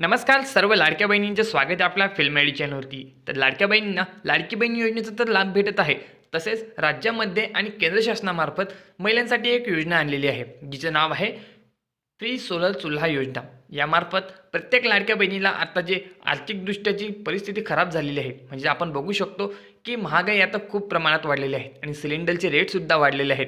नमस्कार सर्व लाडक्या बहिणींचे स्वागत आहे आपल्या फिल्मॅडी चॅनलवरती तर लाडक्या बहिणींना लाडकी बहीण योजनेचा तर लाभ भेटत आहे. तसेच राज्यामध्ये आणि केंद्र शासनामार्फत महिलांसाठी एक योजना आणलेली आहे जिचं नाव आहे फ्री सोलर चुल्हा योजना. यामार्फत प्रत्येक लाडक्या बहिणीला आता जे आर्थिकदृष्ट्याची परिस्थिती खराब झालेली आहे म्हणजे आपण बघू शकतो की महागाई आता खूप प्रमाणात वाढलेली आहे आणि सिलेंडरचे रेटसुद्धा वाढलेले आहेत.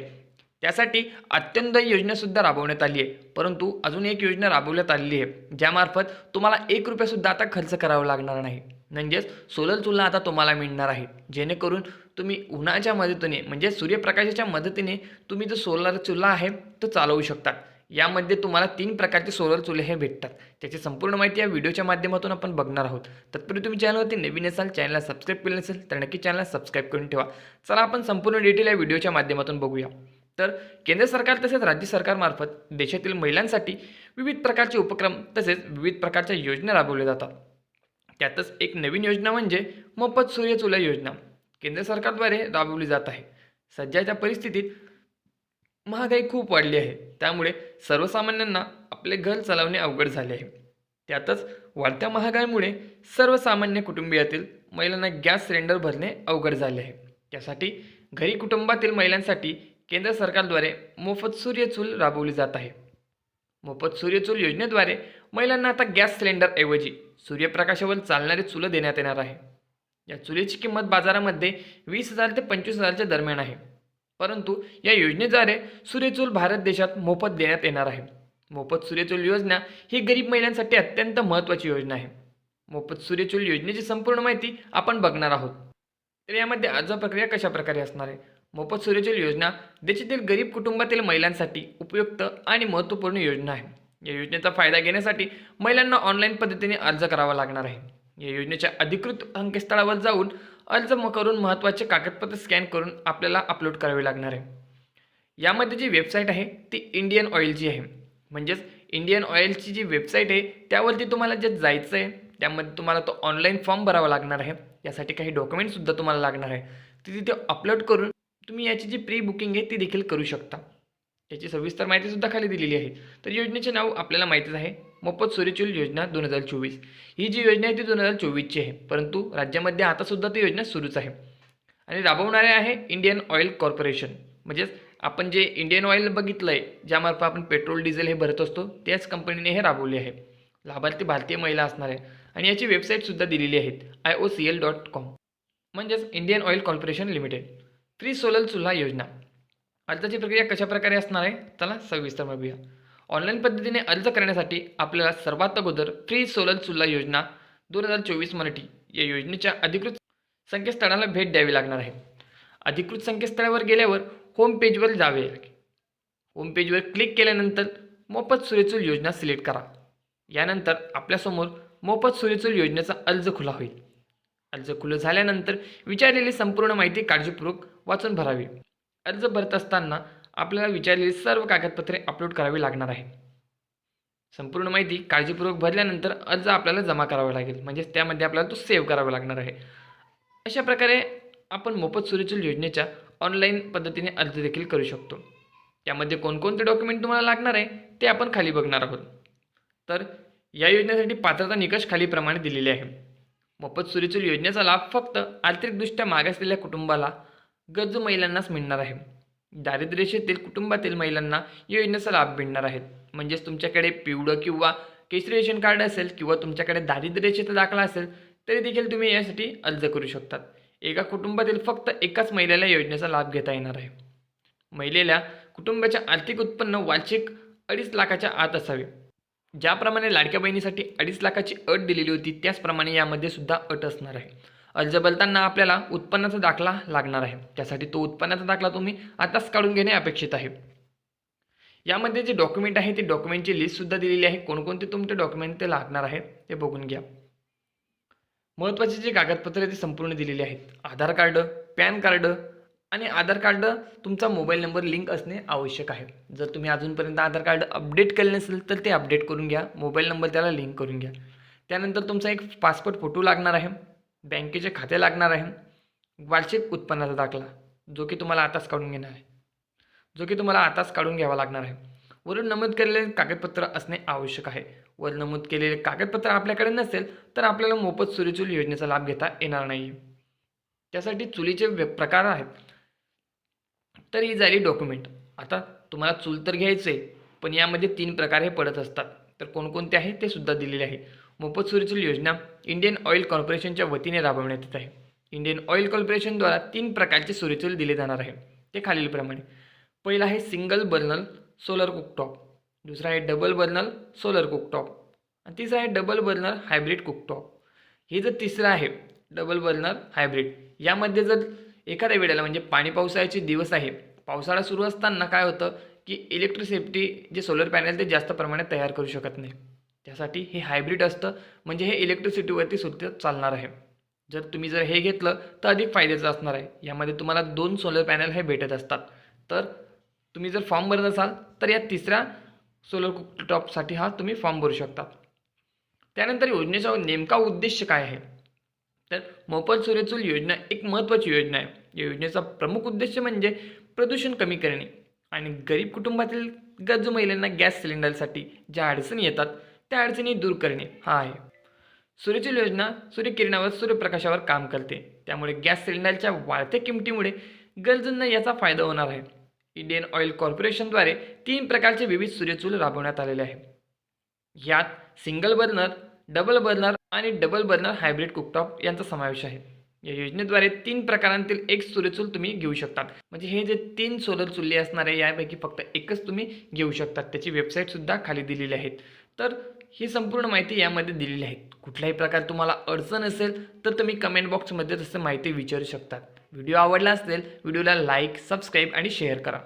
त्यासाठी अत्यंत योजनासुद्धा राबवण्यात आली आहे. परंतु अजून एक योजना राबवण्यात आलेली आहे. ज्यामार्फत तुम्हाला एक रुपयासुद्धा आता खर्च करावा लागणार नाही. म्हणजेच सोलर चुल्हा आता तुम्हाला मिळणार आहे. जेणेकरून तुम्ही उन्हाच्या मदतीने म्हणजे सूर्यप्रकाशाच्या मदतीने तुम्ही जो सोलर चुल्हा आहे तो चालवू शकता. यामध्ये तुम्हाला तीन प्रकारचे सोलर चुल्हे हे भेटतात. त्याची संपूर्ण माहिती या व्हिडिओच्या माध्यमातून आपण बघणार आहोत. तत्पूर्वी तुम्ही चॅनलवरती नवीन असाल चॅनलला सबस्क्राईब केलं नसेल तर नक्की चॅनलला सबस्क्राईब करून ठेवा. चला आपण संपूर्ण डिटेल या व्हिडिओच्या माध्यमातून बघूया. तर केंद्र सरकार तसेच राज्य सरकारमार्फत देशातील महिलांसाठी विविध प्रकारचे उपक्रम तसेच विविध प्रकारच्या योजना राबवल्या जातात. त्यातच एक नवीन योजना म्हणजे मोफत सूर्यचुला योजना केंद्र सरकारद्वारे राबवली जात आहे. सध्याच्या परिस्थितीत महागाई खूप वाढली आहे. त्यामुळे सर्वसामान्यांना आपले घर चालवणे अवघड झाले आहे. त्यातच वाढत्या महागाईमुळे सर्वसामान्य कुटुंबियातील महिलांना गॅस सिलेंडर भरणे अवघड झाले आहे. त्यासाठी घरी कुटुंबातील महिलांसाठी केंद्र सरकारद्वारे मोफत सूर्यचूल राबवली जात आहे. मोफत सूर्यचूल योजनेद्वारे महिलांना आता गॅस सिलेंडरऐवजी सूर्यप्रकाशावर चालणारी चुलं देण्यात येणार आहे. या चुलीची किंमत बाजारामध्ये वीस हजार ते पंचवीस हजारच्या दरम्यान आहे. परंतु या योजनेद्वारे सूर्यचूल भारत देशात मोफत देण्यात येणार आहे. मोफत सूर्यचूल योजना ही गरीब महिलांसाठी अत्यंत महत्त्वाची योजना आहे. मोफत सूर्यचूल योजनेची संपूर्ण माहिती आपण बघणार आहोत. तर यामध्ये अर्ज प्रक्रिया कशा प्रकारे असणार आहे? मोफत सूर्यजल योजना देशातील गरीब कुटुंबातील महिलांसाठी उपयुक्त आणि महत्त्वपूर्ण योजना आहे. या योजनेचा फायदा घेण्यासाठी महिलांना ऑनलाईन पद्धतीने अर्ज करावा लागणार आहे. या योजनेच्या अधिकृत संकेतस्थळावर जाऊन अर्ज म करून महत्त्वाचे कागदपत्र स्कॅन करून आपल्याला अपलोड करावे लागणार आहे. यामध्ये जी वेबसाईट आहे ती इंडियन ऑइलची आहे. म्हणजेच इंडियन ऑइलची जी वेबसाईट आहे त्यावरती तुम्हाला जे जायचं आहे त्यामध्ये तुम्हाला तो ऑनलाईन फॉर्म भरावा लागणार आहे. यासाठी काही डॉक्युमेंटसुद्धा तुम्हाला लागणार आहे. ती तिथे अपलोड करून तुम्ही याची जी प्री बुकिंग आहे ती देखील करू शकता. याची सविस्तर माहितीसुद्धा खाली दिलेली आहे. तर योजनेचे नाव आपल्याला माहितीच आहे. मोफत सूर्यचूल योजना दोन हजार चोवीस. ही जी योजना आहे ती दोन हजार चोवीसची आहे. परंतु राज्यामध्ये आतासुद्धा ती योजना सुरूच आहे. आणि राबवणारे आहे इंडियन ऑइल कॉर्पोरेशन म्हणजेच आपण जे इंडियन ऑइल बघितलं आहे ज्यामार्फत आपण पेट्रोल डिझेल हे भरत असतो त्याच कंपनीने हे राबवले आहे. लाभार्थी भारतीय महिला असणार. आहे आणि याची वेबसाईटसुद्धा दिलेली आहेत I O C L dot com म्हणजेच Indian Oil Corporation Limited free solar चुल्हा योजना. अर्जाची प्रक्रिया कशाप्रकारे असणार आहे? चला सविस्तर बघूया. ऑनलाईन पद्धतीने अर्ज करण्यासाठी आपल्याला सर्वात अगोदर फ्री सोलर चुल्हा योजना दोन हजार चोवीस मराठी या योजनेच्या अधिकृत संकेतस्थळाला भेट द्यावी लागणार आहे. अधिकृत संकेतस्थळावर गेल्यावर होम पेजवर जावे लागेल. होम पेजवर क्लिक केल्यानंतर मोफत सूर्यचूल योजना सिलेक्ट करा. यानंतर आपल्यासमोर मोफत सूर्यचूल योजनेचा अर्ज खुला होईल. अर्ज खुलं झाल्यानंतर विचारलेली संपूर्ण माहिती काळजीपूर्वक वाचून भरावी. अर्ज भरत असताना आपल्याला विचारलेली सर्व कागदपत्रे अपलोड करावी लागणार आहे. संपूर्ण माहिती काळजीपूर्वक भरल्यानंतर अर्ज आपल्याला जमा करावा लागेल. म्हणजेच त्यामध्ये आपल्याला तो सेव्ह करावा लागणार आहे. अशा प्रकारे आपण मोफत सूर्यचूल योजनेच्या ऑनलाईन पद्धतीने अर्ज देखील करू शकतो. त्यामध्ये कोणकोणते डॉक्युमेंट तुम्हाला लागणार आहे ते आपण खाली बघणार आहोत. तर या योजनेसाठी पात्रता निकष खालीप्रमाणे दिलेले आहे. मोफत सूर्यचूल योजनेचा लाभ फक्त आर्थिकदृष्ट्या मागासलेल्या कुटुंबाला गरजू महिलांनाच मिळणार आहे. दारिद्र्यशेतील कुटुंबातील महिलांना या योजनेचा लाभ मिळणार आहेत म्हणजेच तुमच्याकडे पिवळं किंवा केसरी रेशन कार्ड असेल किंवा तुमच्याकडे दारिद्र्यरेषेचा दाखला असेल तरी देखील तुम्ही यासाठी अर्ज करू शकतात. एका कुटुंबातील फक्त एकाच महिलेला योजनेचा लाभ घेता येणार आहे. महिलेला कुटुंबाच्या आर्थिक उत्पन्न वार्षिक अडीच लाखाच्या आत असावे. ज्याप्रमाणे लाडक्या बहिणीसाठी अडीच लाखाची अट दिलेली होती त्याचप्रमाणे यामध्ये सुद्धा अट असणार आहे. अर्ज भरताना आपल्याला उत्पन्नाचा दाखला लागणार आहे. त्यासाठी तो उत्पन्नाचा दाखला तुम्ही आताच काढून घेणे अपेक्षित आहे. यामध्ये जे डॉक्युमेंट आहे ते डॉक्युमेंटची लिस्टसुद्धा दिलेली आहे. कोणकोणते तुमचे डॉक्युमेंट ते लागणार आहे ते बघून घ्या. महत्त्वाचे जे कागदपत्रे ते संपूर्ण दिलेली आहेत. आधार कार्ड पॅन कार्ड आणि आधार कार्ड तुमचा मोबाईल नंबर लिंक असणे आवश्यक आहे. जर तुम्ही अजूनपर्यंत आधार कार्ड अपडेट केले नसेल तर ते अपडेट करून घ्या. मोबाईल नंबर त्याला लिंक करून घ्या. त्यानंतर तुमचा एक पासपोर्ट फोटो लागणार आहे. बँकेचे खाते लागणार आहे. वार्षिक उत्पन्नाचा दाखला जो की तुम्हाला आताच काढून घेणार आहे. जो की तुम्हाला आताच काढून घ्यावा लागणार आहे. वरून नमूद केलेले कागदपत्र असणे आवश्यक आहे. वर नमूद केलेले कागदपत्र आपल्याकडे नसेल तर आपल्याला मोफत सूर्यचूल योजनेचा लाभ घेता येणार नाही. त्यासाठी चुलीचे प्रकार आहेत. तर ही झाली डॉक्युमेंट. आता तुम्हाला चूल तर घ्यायचं आहे पण यामध्ये तीन प्रकार हे पडत असतात. तर कोणकोणते आहे ते सुद्धा दिलेले आहे. मोफत सूर्यचूल योजना इंडियन ऑइल कॉर्पोरेशनच्या वतीने राबवण्यात येत आहे. इंडियन ऑइल कॉर्पोरेशनद्वारा तीन प्रकारचे सूर्यचूल दिले जाणार आहे. ते खालीलप्रमाणे. पहिलं आहे सिंगल बर्नल सोलर कुकटॉप. दुसरा आहे डबल बर्नल सोलर कुकटॉप. आणि तिसरा आहे डबल बर्नर हायब्रिड कुकटॉप. हे जर तिसरं आहे डबल बर्नर हायब्रिड यामध्ये जर एखाद्या वेळेला म्हणजे पाणी पावसाळ्याचे दिवस आहे पावसाळा सुरू असताना काय होतं की इलेक्ट्रिसिटी जे सोलर पॅनल ते जास्त प्रमाणात तयार करू शकत नाही. त्यासाठी हे हायब्रिड असतं. म्हणजे हे इलेक्ट्रिसिटीवरती सुद्धा चालणार आहे. जर तुम्ही जर हे घेतलं तर अधिक फायद्याचं असणार आहे. यामध्ये तुम्हाला दोन सोलर पॅनल हे भेटत असतात. तर तुम्ही जर फॉर्म भरत असाल तर या तिसऱ्या सोलर कुकटॉपसाठी हा तुम्ही फॉर्म भरू शकता. त्यानंतर योजनेचा नेमका उद्देश काय आहे? तर मोफत सूर्यचूल योजना एक महत्त्वाची योजना आहे. या योजनेचा प्रमुख उद्देश म्हणजे प्रदूषण कमी करणे आणि गरीब कुटुंबातील गरजू महिलांना गॅस सिलेंडरसाठी ज्या अडचणी येतात त्या अडचणी दूर करणे हा आहे. सूर्यचूल योजना सूर्यकिरणावर सूर्यप्रकाशावर काम करते. त्यामुळे गॅस सिलेंडरच्या वाढत्या किमतीमुळे गरजूंना याचा फायदा होणार आहे. इंडियन ऑइल कॉर्पोरेशनद्वारे तीन प्रकारचे विविध सूर्यचूल राबवण्यात आलेले आहे. यात सिंगल बर्नर डबल बर्नर आणि डबल बर्नर हायब्रिड कुकटॉप यांचा समावेश आहे. या योजनेद्वारे तीन प्रकारांतील एक सूर्यचूल तुम्ही घेऊ शकतात. म्हणजे हे जे तीन सोलर चुल्ले असणार आहे यापैकी फक्त एकच तुम्ही घेऊ शकतात. त्याची वेबसाईटसुद्धा खाली दिलेली आहेत. तर ही संपूर्ण माहिती यामध्ये दिलेली आहे. कुठल्याही प्रकार तुम्हाला अडचण असेल तर तुम्ही कमेंट बॉक्समध्ये तसं माहिती विचारू शकता. व्हिडिओ आवडला असेल व्हिडिओला लाईक सबस्क्राईब आणि शेअर करा.